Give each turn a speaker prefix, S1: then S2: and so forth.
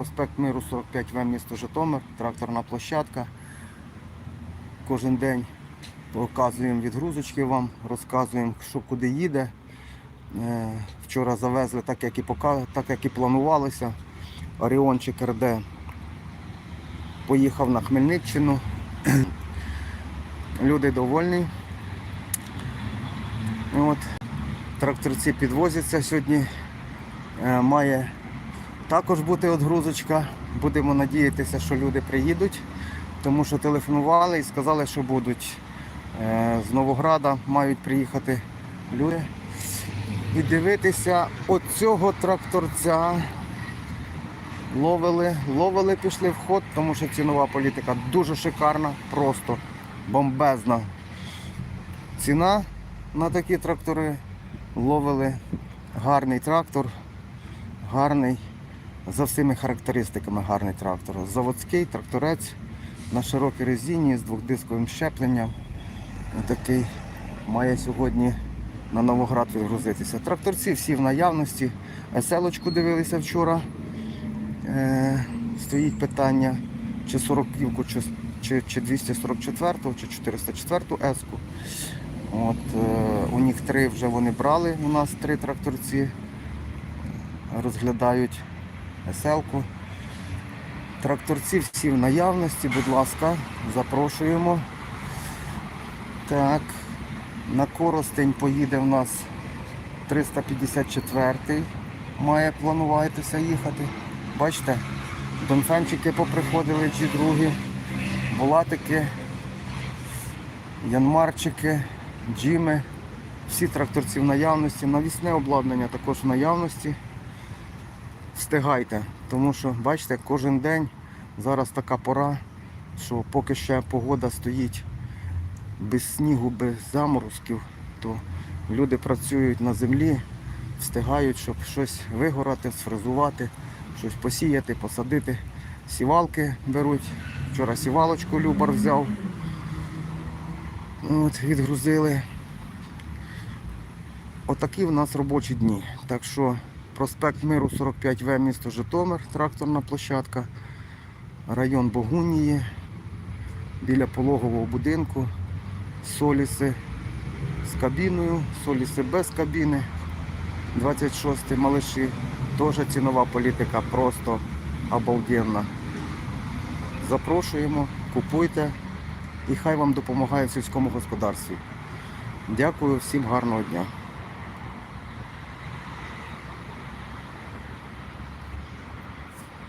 S1: Проспект Миру 45В місто Житомир, тракторна площадка. Кожен день показуємо відгрузочки вам, розказуємо, що куди їде. Е, Вчора завезли так, як і пока, так, як і планувалося. Оріончик РД поїхав на Хмельниччину. Люди довольні. От. Тракторці підвозяться сьогодні. Е, Має також бути відгрузочка. Будемо надіятися, що люди приїдуть, тому що телефонували і сказали, що будуть. Е, З Новограда мають приїхати люди і дивитися оцього тракторця. Ловили, ловили, пішли в ход, тому що цінова політика дуже шикарна, просто бомбезна. Ціна на такі трактори. Ловили гарний трактор, гарний, за всіми характеристиками гарний трактор. Заводський тракторець на широкій резині з двохдисковим щепленням. Такий має сьогодні на Новоград відгрузитися. Тракторці всі в наявності. Еселочку дивилися вчора. Е, стоїть питання, чи 40-ківку, чи, чи, чи 244, чи 404 еску. От, е, у них три вже вони брали, у нас три тракторці розглядають еселку. Тракторці всі в наявності, будь ласка, запрошуємо. Так, на Коростень поїде в нас 354-й. має плануватися їхати. Бачите, донфенчики поприходили, чи другі, булатики, янмарчики, джими. Всі тракторці в наявності. Навісне обладнання також в наявності. Встигайте, тому що, бачите, кожен день зараз така пора, що поки ще погода стоїть без снігу, без заморозків, то люди працюють на землі, встигають, щоб щось вигорати, сфрезувати, щось посіяти, посадити. Сівалки беруть. Вчора сівалочку Любар взяв. От, відгрузили. Отакі в нас робочі дні. Так що проспект Миру 45В, місто Житомир, тракторна площадка, район Богунії, біля пологового будинку, соліси з кабіною, соліси без кабіни. 26 малиші. Теж цінова політика просто обалденна. Запрошуємо, купуйте і хай вам допомагає в сільському господарстві. Дякую всім гарного дня.